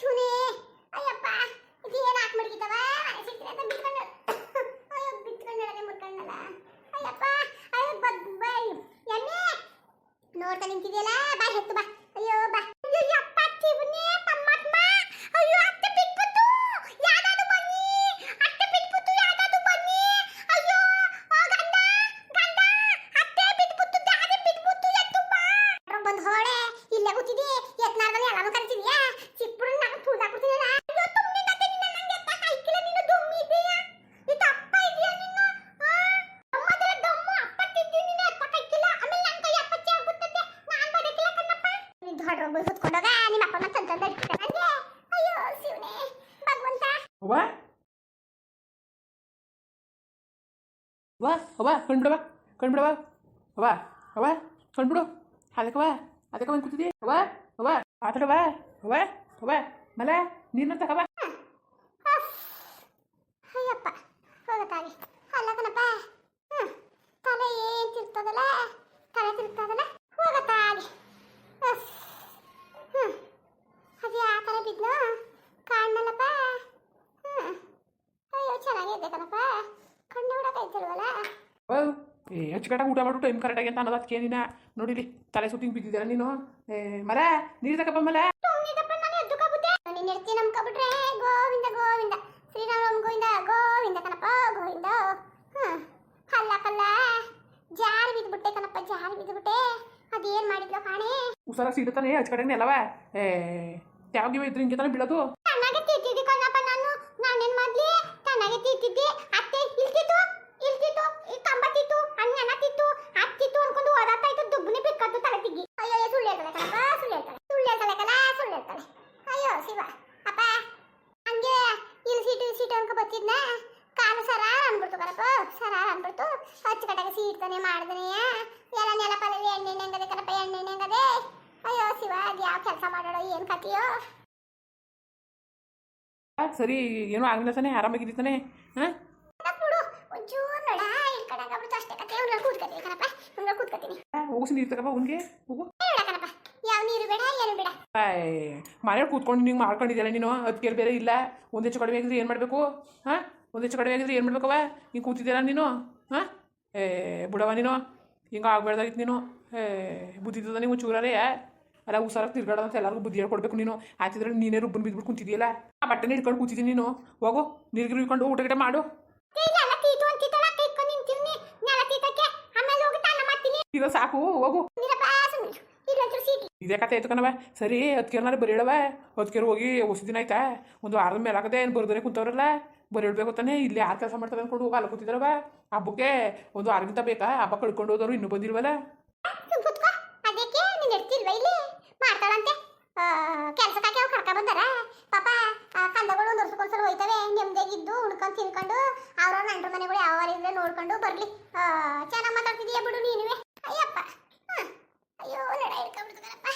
ಶಿವನೇ ಅಯ್ಯಪ್ಪ, ಇದು ಏನು ಹಾಕಿ ಮಡಗಿದವ? ಸಿಕ್ಕಿದೆ ಅಂತ ಬಿಟ್ಕೊಂಡು ಅಯ್ಯೋ ಬಿಟ್ಕೊಂಡಳನೆ ಮುಟ್ಕೊಂಡಲ್ಲ ಅಯ್ಯಪ್ಪ, ಅಯ್ಯೋ ಬೈ ಎಣ್ಣೆ. ನೋಡ್ತಾ ನಿಂತಿದೆಯಲ್ಲ ಬಾ ಹೆತ್ತು ಬಾ ಅಯ್ಯೋ ಬಾ ಅಯ್ಯೋ ಯಪ್ಪ ಶಿವನೇ ಪರಮಾತ್ಮ ಅಯ್ಯೋ ಅತ್ತೆ ಬಿಟ್ಬಿಟ್ಟು ಯಾವ್ದಾದ್ರು ಬನ್ನಿ ಅತ್ತೆ ಬಿಟ್ಬಿಟ್ಟು ಯಾವ್ದಾದ್ರು ಬನ್ನಿ ಅಯ್ಯೋ ಆ ಗಂಡ ಗಂಡ ಅತ್ತೆ ಬಿಟ್ಬಿಟ್ಟು ದಾರಿ ಬಿಟ್ಬಿಟ್ಟು ಎತ್ತು ಬಾ ಬಂದು ಹೊಡೆ ಇಲ್ಲೇ ಕೂತಿದಿ ಎತ್ನಾರ್ದಲ್ಲಿ ಎಲ್ಲಾನು ಕರಿತಿದ್ಯಾ ಚಿಕ್ಕಪುರ ನಾನು ಪೂಜಾ ಕೊಡ್ತೀನಲ್ಲ ಅಯ್ಯೋ ತುಮ್ಮಿ ನತ್ತೆ ನಿನ್ನ ನಂಗೆ ಎತ್ತ ಕೈಕಿಲ್ಲ ನೀನು ದುಮ್ಮಿ ಇದೆಯಾ ಇದು ಅಪ್ಪ ಇದೆಯಾ ನೀನು ಆ ಅಮ್ಮದ್ರೆ ದಮ್ಮು ಅಪ್ಪ ತಿದ್ದಿ ನೀನು ಎತ್ತ ಕೈಕಿಲ್ಲ ಆಮೇಲೆ ನನ್ನ ಕೈ ಅಪ್ಪಚ್ಚೆ ಆಗುತ್ತದೆ ನಾನು ಬದುಕಿಲ್ಲ ಕಣ್ಣಪ್ಪ ನೀನು ದೊಡ್ಡ ರೊಬ್ಬ ಸುತ್ಕೊಂಡೋಗ ನಿಮ್ಮ ಅಪ್ಪನ ತಂತಂದ ಇಟ್ಬಿಟ್ಟೆ ನನಗೆ ಅಯ್ಯೋ ಶಿವನೇ ಭಗವಂತ ಅವ್ವ ಬಾ ಕಣ್ಬಿಡವ ಕಣ್ಬಿಡವ ಅವ್ವ ಅವ್ವ ಕಣ್ಬಿಡು ಅದಕ್ಕವ ಅದಕ್ಕೆ ಬಂದು ಕೂತಿದ್ದಿ ಅವ್ವ ಅವ್ವ ಆತಡವ ಅವ್ವ ಅವ್ವ ಮಲ ನೀನು ತಗವ ಅಯ್ಯಪ್ಪ ಹೋಗತ್ತಾಗಿ ಅಲ್ಲ ಕಣಪ್ಪ ತಲೆ ಏನು ತಿರ್ತದಲ್ಲ ತಲೆ ತಿರ್ತದಲ್ಲ ಹೋಗತ್ತಾಗಿ ಅಚ್ಚುಕಟ್ಟಾಗಿ ಊಟ ಮಾಡು ಟೈಮ್ ಕರೆಕ್ಟಾಗಿ ಅಂತ ಅನ್ನೋದು ಅದಕ್ಕೆ ನೀನ ನೋಡಿಲಿ ತಲೆ ಸುತ್ತಿಂಗ್ ಬಿದ್ದಿದ್ದೀರ ನೀನು ಮಲ ನೀರು ತಗಪ್ಪ ಮಲ ಗೋವಿಂದ ಗೋವಿಂದ ಶ್ರೀರಾಮ ಗೋವಿಂದ ಗೋವಿಂದ ಕಣಪ್ಪ ಗೋವಿಂದ ಕಲ್ಲ ಕಲ್ಲ ಜಾರಿ ಬಿದ್ದುಬಿಟ್ಟೆ ಕಣಪ್ಪ ಜಾರಿ ಬಿದ್ದುಬಿಟ್ಟೆ ಅದೇನ್ ಮಾಡಿದ್ಲು ಉಸಾರ ಸಿಡುತ್ತಾನೆ ಅಚ್ಚುಕಟ್ಟಾಗಿ ನೆಲವ ಏ ತ್ಯಾಗಿವ ಇದ್ರೆ ಹಿಂಗೆ ತಾನೆ ಬೀಳೋದು ಚೆನ್ನಾಗೆ ತಿಂತಿದ್ದಿ ಕಣಪ್ಪ ನಾನು ನಾನೇನ್ ಮಾಡ್ಲಿ ಚೆನ್ನಾಗೆ ತಿಂತಿದ್ದಿ ಅತ್ತೆ ಇಲ್ತಿತ್ತು ಇಲ್ತಿತ್ತು ಈ ಕಂಬತ್ತಿತ್ತು ಅನ್ನ ತಿತ್ತು ಅತ್ತಿತ್ತು ಅನ್ಕೊಂಡು ಓದಾಡ್ತಾ ಇತ್ತು ದುಬ್ಬನಿ ಬಿಕ್ಕದ್ದು ತಲೆ ತಿಗ್ಗಿ ಅಯ್ಯೋ ಅಯ್ಯೋ, ಸುಳ್ಳು ಹೇಳ್ತಾಳೆ ಕಣಪ್ಪ ಸುಳ್ಳು ಹೇಳ್ತಾಳೆ ಸುಳ್ಳು ಹೇಳ್ತಾಳೆ ಕಲ ಸುಳ್ಳು ಹೇಳ್ತಾಳೆ ಅಯ್ಯೋ ಶಿವ ಅಪ್ಪ ಹಂಗೆ ಇಲ್ಲಿ ಸೀಟು ಇಲ್ಲಿ ಸೀಟು ಅನ್ಕೊ ಬತ್ತಿದ್ನ ಕಾಲು ಸರ ಕಣಪ್ಪ ಸರ ಅನ್ಬಿಡ್ತು ಅಚ್ಚುಕಟ್ಟಾಗಿ ಸೀಟ್ತಾನೆ ಮಾಡ್ದನೆ ಎಲ್ಲ ನೆಲ ಪದವಿ ಎಣ್ಣೆ ಹೆಂಗದೆ ಕಣಪ್ಪ ಎಣ್ಣೆ ಹೆಂಗದೆ ಅಯ್ಯೋ ಶಿವ ಅದು ಯಾವ ಕೆಲಸ ಮಾಡೋಣ ಏನು ಕತಿಯೋ ಸರಿ ಏನೋ ಆಗಿಲ್ಲ ತಾನೆ ಆರಾಮಾಗಿದ್ದಿ ತಾನೆ ಹಾಂ ಬಿಡು ಒಂಚೂರು ನೋಡ ಈ ಕಡೆ ಆಗ್ಬಿಡ್ತು ಅಷ್ಟೇ ಕತೆ ಉಂಗ್ರಲ್ಲಿ ಕೂತ್ಕೊತೀನಿ ಕಣಪ್ಪ ಉಂಗ್ರಲ್ಲಿ ಕೂತ್ಕೊತೀನಿ ಹೋಗಿಸಿ ನೀರು ತಗಪ್ಪ ಅವ್ನಿಗೆ ಹೋಗು. ಬೇಡ ಕಣಪ್ಪ ಯಾವ ನೀರು ಬೇಡ ಏನು ಬೇಡ? ಆಯ್ ಮನೇಲಿ ಕೂತ್ಕೊಂಡು ನೀವು ಮಾಡ್ಕೊಂಡಿದ್ದೀರ ನೀನು ಅದಕ್ಕೆ ಬೇರೆ ಇಲ್ಲ ಒಂದೇ ಕಡಿಮೆ ಆಗಿದ್ರೆ ಏನು ಮಾಡಬೇಕು ಹಾಂ ಒಂದು ಹೆಚ್ಚು ಕಡಿಮೆ ಆಗಿದ್ರೆ ಏನು ಮಾಡ್ಬೇಕವ ಹಿಂಗೆ ಕೂತಿದ್ದೀರಾ ನೀನು? ಹಾಂ? ಏ ಬಿಡವ ನೀನು? ಹಿಂಗೆ ಆಗ್ಬೇಡ್ದಾಗಿತ್ತು ನೀನು? ಏ ಬುದ್ಧಿದ್ದದ ನೀವು ಚೂರರೇ ಅಲ್ಲ ಉಸಾರ ತಿರ್ಗಾಡೋದು ಅಂತ ಎಲ್ಲರಿಗೂ ಬುದ್ಧಿ ಹೇಳ್ಕೊಡ್ಬೇಕು ನೀನು. ಆಯ್ತಿದ್ರೆ ನೀನೇ ರುಬ್ಬನ್ ಬಿದ್ಬಿಟ್ಟು ಕೂತಿದ್ದೀಯಲ್ಲ? ಆ ಬಟ್ಟೆನ ಹಿಡ್ಕೊಂಡು ಕೂತಿದ್ದೀನಿ ನೀನು. ಹೋಗು ನೀರು ಇಟ್ಕೊಂಡು ಊಟ ಗಿಟ ಮಾಡು. ಇಲ್ಲ ಸಾಕು ಅಂತಿದ್ದಲ್ಲ ಇದೇ ಕತೆ ಆಯ್ತು ಕಣವ ಸರಿ ಹತ್ಕೇರ್ನಾರ ಬರೀಳವ ಅದಕ್ಕೆ ಹೋಗಿ ಹೊಸ ದಿನ ಆಯ್ತಾ? ಒಂದು ವಾರದ ಮೇಲೆ ಆಗದೆ ಏನು ಬರ್ದೇ ಕುಂತವ್ರಲ್ಲ? ಬರೀಳ್ಬೇಕು ತಾನೆ, ಇಲ್ಲಿ ಯಾರು ಕೆಲಸ ಮಾಡ್ತಾರೆ ಅನ್ಕೊಂಡು ಹೋಗಿ ಅಲ್ಲಿ ಕೂತಿದ್ದಾರವ ಹಬ್ಬಕ್ಕೆ ಒಂದು ವಾರಗಿಂತ ಬೇಕಾ? ಹಬ್ಬ ಕಳ್ಕೊಂಡು ಹೋದವರು ಇನ್ನೂ ಬಂದಿಲ್ವಲ್ಲ? ಸುಮ್ ಕುತ್ಕೋ. ಅದಕ್ಕೆ ನೀನು ಇರ್ತಿಲ್ವ ಇಲ್ಲಿ? ಮಾಡ್ತಾಳಂತೆ. ಕೆಲ್ಸಕ್ಕಾಗಿ ಅವ್ರು ಕರ್ಕ ಬಂದಾರ. ಪಾಪ ಹೋಯ್ತವೆ. ತಿನ್ಕೊಂಡು ನೋಡ್ಕೊಂಡು ಬರ್ಲಿ. ಚೆನ್ನಾಗಿ ಮಾತಾಡ್ತಿದೀಯ ಬಿಡು ನೀನುವೆ. ಅಯ್ಯಪ್ಪ. ಅಯ್ಯೋ ನಡ ಹಿಡ್ಕೊಬಿಡ್ತು ಕಣಪ್ಪ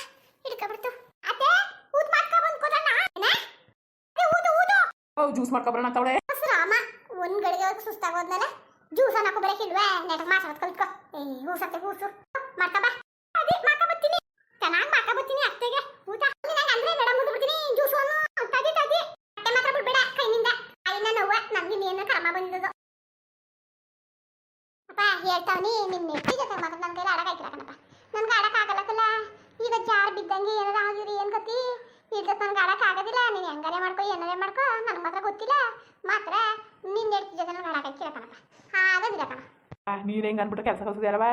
ಹಿಡ್ಕೊಬಿಡ್ತು ಅತ್ತೆ ಊಟ ಮಾಡ್ಕೊ ಬಂದು ಕೊಡೋಣ ಏನ? ಅದೇ ಊದು ಊದು ಓ ಜ್ಯೂಸ್ ಮಾಡ್ಕೊಬರೋಣ ಅಂತವಳೆ ರಾಮ ಒಂದ್ ಗಳಿಗೆ ಸುಸ್ತಾಗೋದ್ಮೇಲೆ ಜ್ಯೂಸ್ ಅನ್ನಕ್ಕೂ ಬರಕಿಲ್ವೇ ನೆಟಕ್ ಮಾತಾಡೋದು ಕಲ್ತ್ಕೊ ಏ ಹೂಸತ್ತೆ ಹೂಸು. ಮಾಡ್ಕೊ ಬಾ. ಅದೇ ಮಾಡ್ಕೊಬತ್ತೀನಿ ಚೆನ್ನಾಗಿ ಮಾಡ್ಕೊಬತ್ತೀನಿ ಅತ್ತೆಗೆ. ಊಟ. ನಂಗೆ ಅಂದ್ರೆ ಮೇಡಮ್ ಮುಂದೆ ಬಿಡ್ತೀನಿ. ಜ್ಯೂಸು ಅನ್ನು ತಗಿ ತಗಿ ಅತ್ತೆ ಮಾತ್ರ ಬಿಡ್ಬೇಡ ಕೈನಿಂದ. ಕೈನ ನೋವ ನಮ್ಗೆ ಇನ್ನೇನು ಕರ್ಮ ಬಂದದು ಅಪ್ಪ ಹೇಳ್ತಾವನಿ ನಿನ್ನ ನೆಟ್ಟಿ ಜೊತೆ ಮಾತ್ರ ನನ್ನ ಕೈಲಿ ಆಡಕ್ಕಾಯ್ತಿಲ್ಲ ಕಣಪ್ಪ. ನನ್ಗೆ ಆಡಕ್ಕಾಗಲ್ಲಕ್ಕಲ್ಲ ಈಗ ಜಾರ್ ಬಿದ್ದಂಗೆ ಏನಾರ ಆಗಿರಿ ಏನ್ ಗತಿ? ಈಗ ನನ್ಗೆ ಆಡಕ್ಕಾಗೋದಿಲ್ಲ ನೀನು ಹೆಂಗಾರೆ ಮಾಡ್ಕೊ ಏನಾರೇ ಮಾಡ್ಕೊ, ನನಗೆ ಮಾತ್ರ ಗೊತ್ತಿಲ್ಲ. ಮಾತ್ರ ನಿನ್ನ ನೆಟ್ಟಿ ಜೊತೆ ನನಗೆ ಆಡಕ್ಕೆ ಕಣಪ್ಪ ಆಗೋದಿಲ್ಲ ಕಣ. ನೀನು ಹೆಂಗೆ ಅಂದ್ಬಿಟ್ಟು ಕೆಲಸ ಕಲ್ಸಿದ್ಯಾರವ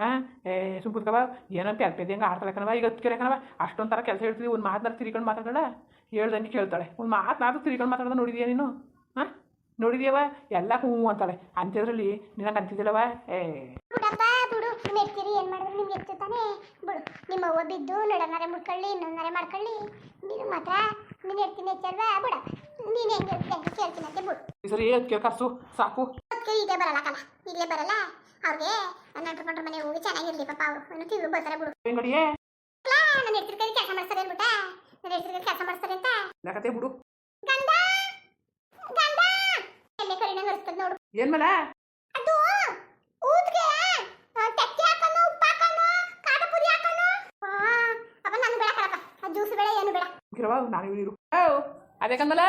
ಹಾಂ ಏ, ಸುಮ್ ಕುತ್ಕವ ಏನೋ ಪ್ಯಾಲ್ಪೇದಿ ಹೆಂಗೆ ಆಡ್ತಾಳೆ ಕಣವ ಈಗ ಹತ್ಕೆರೆ ಕಣವ ಅಷ್ಟೊಂದು ಥರ ಕೆಲಸ ಹೇಳ್ತಿದ್ವಿ. ಒಂದು ಮಾತನಾರು ತಿರ್ಕೊಂಡು ಮಾತಾಡೋಣ ಹೇಳ್ದಂಗೆ ಕೇಳ್ತಾಳೆ. ಒಂದು ಮಾತನಾದ್ರು ತಿರ್ಕೊಂಡು ಮಾತಾಡೋದು ನೋಡಿದ್ಯಾ ನೀನು? ಹಾಂ ನೋಡಿದ್ಯಾವ ಎಲ್ಲ ಹ್ಞೂ ಅಂತಾಳೆ. ಅಂತಿದ್ರಲ್ಲಿ ನಿನಗೆ ಅಂತಿದ್ದಿಲ್ಲವ ಏ ನೆಡ್ತೀರಿ ಏನು ಮಾಡಿದ್ರು? ನಿಮ್ಗೆ ಎಷ್ಟು ತಾನೇ? ಬಿಡು ನಿಮ್ಮ ಅವ್ವ ಬಿದ್ದು ನಡನಾರೆ ಮುಡ್ಕೊಳ್ಳಿ ಇನ್ನೊಂದರೆ ಮಾಡ್ಕೊಳ್ಳಿ. ನೀನು ಮಾತ್ರ ನೀನು ಎಡ್ತೀನಿ ಹೆಚ್ಚಲ್ವಾ ಬಿಡ ನೀನು ಹೆಂಗೆ ಹೆಂಗೆ ಕೇಳ್ತೀನಂತೆ ಬಿಡು. ಸರಿ ಹತ್ಕೆ ಕರ್ಸು ಸಾಕು. ಅದಕ್ಕೆ ಈಗಲೇ ಬರಲ್ಲ ಕಣ ಈಗಲೇ ಬರಲ್ಲ. ಅವ್ರಿಗೆ ನೆಂಟ್ರು ಪಂಟ್ರ ಮನೆ ಹೋಗಿ ಚೆನ್ನಾಗಿರ್ಲಿ ಪಾಪ ಅವರು. ಇನ್ನು ತಿಂಗಳು ಬರ್ತಾರೆ ಬಿಡು. ಬೆಂಗಡಿಯೇ ನನ್ನ ಹೆಸರು ಕೈ ಕೆಲಸ ಮಾಡ್ತಾರೆ ಅನ್ಬಿಟ್ಟ ನನ್ನ ಹೆಸರು ಕೆಲಸ ಮಾಡ್ತಾರೆ ಅಂತ. ಇಲ್ಲ ಕತೆ ಬಿಡು. ಗಂಡ ಗಂಡ! ಎಲ್ಲೇ ಕರಿನ ನಡೆಸ್ತದ ನೋಡು. ಏನ್ ಮೇಲೆ ಅದು ಊದ್ಗೆ ತೆಕ್ಕಿ ಹಾಕೋನು ಉಪ್ಪು ಹಾಕೋನು ಖಾರ ಪುಡಿ ಹಾಕೋನು ಅಪ್ಪ ನನ್ಗೆ ಬೇಡ ಕಣಪ್ಪ ಆ ಜ್ಯೂಸ್ ಬೇಡ ಏನು ಬೇಡ ಕಿರವ ನಾನು ನೀರು ಅದೇ ಕನ್ಮಲ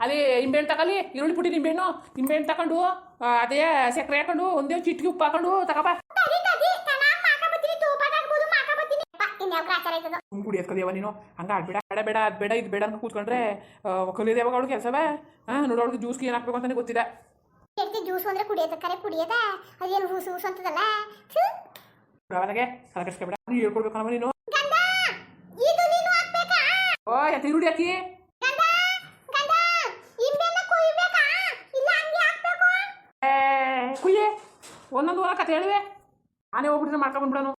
ಅದೇ ನಿಂಬೆಹಣ್ಣು ತಗೊಳ್ಳಿ ಈರುಳ್ಳಿ ಪುಡಿ ನಿಂಬೆಹಣ್ಣು ನಿಂಬೆಹಣ್ಣು ತಗೊಂಡು ಅದೇ ಸಕ್ಕರೆ ಹಾಕೊಂಡು ಒಂದೇ ಚಿಟ್ಕಿ ಉಪ್ಪು ಹಾಕೊಂಡು ಸುಮ್ ಕುಡಿಯೋದ್ ಕಲಿಯವ ನೀನು. ಹಂಗ ಆಡ್ಬೇಡ ಬೇಡ ಬೇಡ ಅದು ಬೇಡ ಇದು ಬೇಡ ಅಂತ ಕೂತ್ಕೊಂಡ್ರೆ ಕಲಿಯೋದು ಯಾವಾಗ ಅವಳು ಕೆಲಸವೇ? ಹಾಂ ನೋಡಿ ಅವಳಿಗೆ ಜ್ಯೂಸ್ಗೆ ಏನು ಹಾಕ್ಬೇಕು ಅಂತಾನೆ ಗೊತ್ತಿದೆ ಜ್ಯೂಸ್ ಅಂದ್ರೆ ಕುಡಿಯೋದ ಕರೆ ಕುಡಿಯೋದ ಅದೇನು ಹೂಸು ಹೂಸು ಅಂತದಲ್ಲ. ಅವನಿಗೆ ಕಲಕಸ್ಕೊಬೇಡ ನೀನು ಹೇಳ್ಕೊಡ್ಬೇಕಮ್ಮ ನೀನು ಗಂಡ ಇದು ನೀನು ಹಾಕ್ಬೇಕಾ ಎತ್ತ ಈರುಳ್ಳಿ ಹಾಕಿ ಕುಯ್ಯೆ. ಒಂದೊಂದು ವಾರ ಕತೆ ಹೇಳುವೆ. ಆನೆ ಹೋಗ್ಬಿಟ್ರೆ ಮಾಡ್ಕೊಂಡ್ಬಿಡೋನು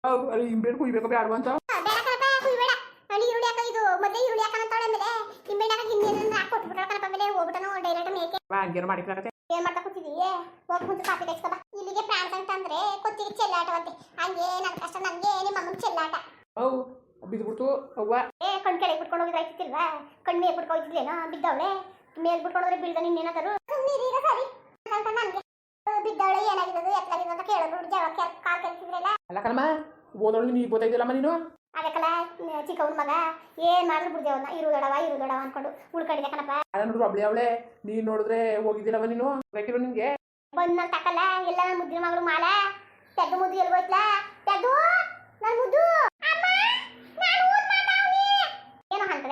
ಹಿಂಬೇಡು ಕುಯ್ಬೇಕು ಬೇಡ ಅಂತ ಹಂಗೇನು ಮಾಡಿಕ್ಲಾಗತ್ತೆ ಏನ್ ಮಾಡ್ತಾ ಕೂತಿದೀಯೇ ಹೋಗಿ ಮುಂಚೆ ಕಾಫಿ ಬಾ. ಇಲ್ಲಿಗೆ ಪ್ರಾಣ ಅಂತಂದ್ರೆ ಕೊತ್ತಿಗೆ ಚೆಲ್ಲಾಟವಂತೆ. ಹಂಗೆ ನನ್ನ ಕಷ್ಟ ನನಗೆ ನಿಮ್ಮ ಅಮ್ಮನ ಚೆಲ್ಲಾಟ. ಅವು ಬಿದ್ಬಿಡ್ತು ಅವ್ವ. ಕಣ್ ಕೆಳಗೆ ಬಿಟ್ಕೊಂಡು ಹೋಗಿದ್ರೆ ಆಯ್ತಿಲ್ವಾ ಕಣ್ಣು ಮೇಲೆ ಬಿಟ್ಕೊಂಡು ಹೋಗಿದ್ಲೇನೋ ಬಿದ್ದವಳೆ? ಮೇಲೆ ಬಿಟ್ಕೊಂಡು ಹೋದ್ರೆ ಬೀಳ್ದ ನಿನ್ನೇನಾದರೂ? ಸುಮ್ಮನಿರೀಗ ಸರಿ. ಅಂತ ನನ್ಗೆ ಬಿದ್ದವಳೆ ಏನಾಗಿದ್ದು ಎತ್ತಲಾಗಿದ್ದು ಅಂತ ಕೇಳಿದ್ರು ಜಗಳ ಕಾಲ್ ಕೆಲ್ಸಿದ್ರಲ್ಲ ಅಲ್ಲ ಕಣಮ್ಮ ಓದೋಳು ನೀ ಬೋತಾಯ್ತಿಲ್ಲಮ್ಮ ನೀನು ಅದಕ್ಕಲ್ಲ ಚಿಕ್ಕವನ ಮಗ. ಏನ್ ಮಾಡಿದ್ರು ಬಿಡ್ದೇವನ್ನ ಇರು ದೊಡವ ಇರು ದೊಡವ ಅನ್ಕೊಂಡು ಉಳ್ಕೊಂಡಿದ್ದೆ ಕಣಪ್ಪ? ಅಲ್ಲ ನೋಡ್ರು ಅಬ್ಳಿ ಅವಳೆ ನೀನ್ ನೋಡಿದ್ರೆ ಹೋಗಿದ್ದಿಲ್ಲವ ನೀನು ಬೇಕಿರೋ ನಿನ್ಗೆ ಬಂದ್ ನಾನು ತಕ್ಕಲ್ಲ ಎಲ್ಲ ನನ್ನ ಮುದ್ದಿನ ಮಗಳು ಮಾಲ? ತೆದ್ದು ಮುದ್ದು ಎಲ್ಲಿ ಹೋಯ್ತಲ್ಲ ತೆದ್ದು ನನ್ನ ಮುದ್ದು ಅಮ್ಮ ನಾನು ಊಟ ಮಾಡ್ತಾವ್ನಿ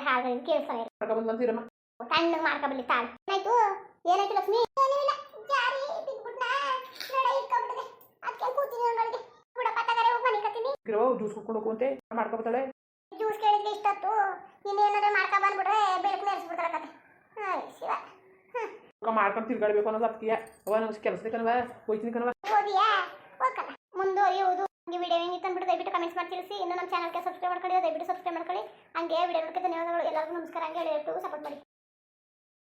ಹಾಗೆ ಕೇಳಿಸ್ತಾನೆ ಕರ್ಕೊಂಡ್ ಬಂತೀರಮ್ಮ ತಣ್ಣಗೆ ಮಾಡ್ಕೊಬಲ್ಲಿ ತಾಳು. ಏನಾಯ್ತು? ಏನಾಯ್ತು ಲಕ್ಷ್ಮಿ? ಏನೂ ಇಲ್ಲ ಜಾರಿ ಬಿದ್ಬಿಟ್ನ ನಡ ಇಟ್ಕೊಂಡ್ಬಿಟ್ಟಿದೆ. ಅದಕ್ಕೆ ಕೂತೀನಿ ಒಳಗಡೆ ಬಿಡಪ್ಪ ತಗರೆ ಹೋಗಿ ಮನೆ ಕತ್ತೀನಿ ಇರೋ ಜ್ಯೂಸ್ ಕುಡ್ಕೊಂಡು ಹೋಗುವಂತೆ. ಮಾಡ್ಕೊಬತ್ತಾಳೆ. ಜ್ಯೂಸ್ ಕೇಳಿದ್ರೆ ಇಷ್ಟೊತ್ತು. ಇನ್ನೇನಾದ್ರೂ ಮಾಡ್ಕೊ ಬಂದ್ಬಿಟ್ರೆ ಬೆಳಕು ನೆರೆಸ್ಬಿಡ್ತಾರ ಕತೆ ಹಾಯ್ ಶಿವ. ಮಾಡ್ಕೊಂಡು ತಿರ್ಗಾಡ್ಬೇಕು ಅನ್ನೋದು ಅದಕ್ಕೆ. ಅವ ನಂಗೆ ಕೆಲಸ ಕಣವ ಹೋಯ್ತೀನಿ ಕಣವ ಓದಿಯಾ ಹೋಗಲ್ಲ ಮುಂದುವರಿಯುವುದು. ಈ ವಿಡಿಯೋ ಹೆಂಗಿತ್ತು ಅಂದ್ಬಿಟ್ಟು ದಯವಿಟ್ಟು ಕಮೆಂಟ್ಸ್ ಮಾಡಿ ತಿಳಿಸಿ. ಇನ್ನು ನಮ್ಮ ಚಾನಲ್ಗೆ ಸಬ್ಸ್ಕ್ರೈಬ್ ಮಾಡ್ಕೊಳ್ಳಿ, ದಯವಿಟ್ಟು ಸಬ್ಸ್ಕ್ರೈಬ್ ಮಾಡ್ಕೊಳ್ಳಿ. ಹಂಗೆ ವಿಡಿಯೋ ನೋಡಕ್ಕೆ ಧನ್ಯವಾದಗಳು. ಎಲ್ಲರಿಗೂ ನಮಸ್ಕಾರ. ಹಂಗೆ ಹೇಳಿ ಸಪೋರ್ಟ್ ಮಾಡಿ.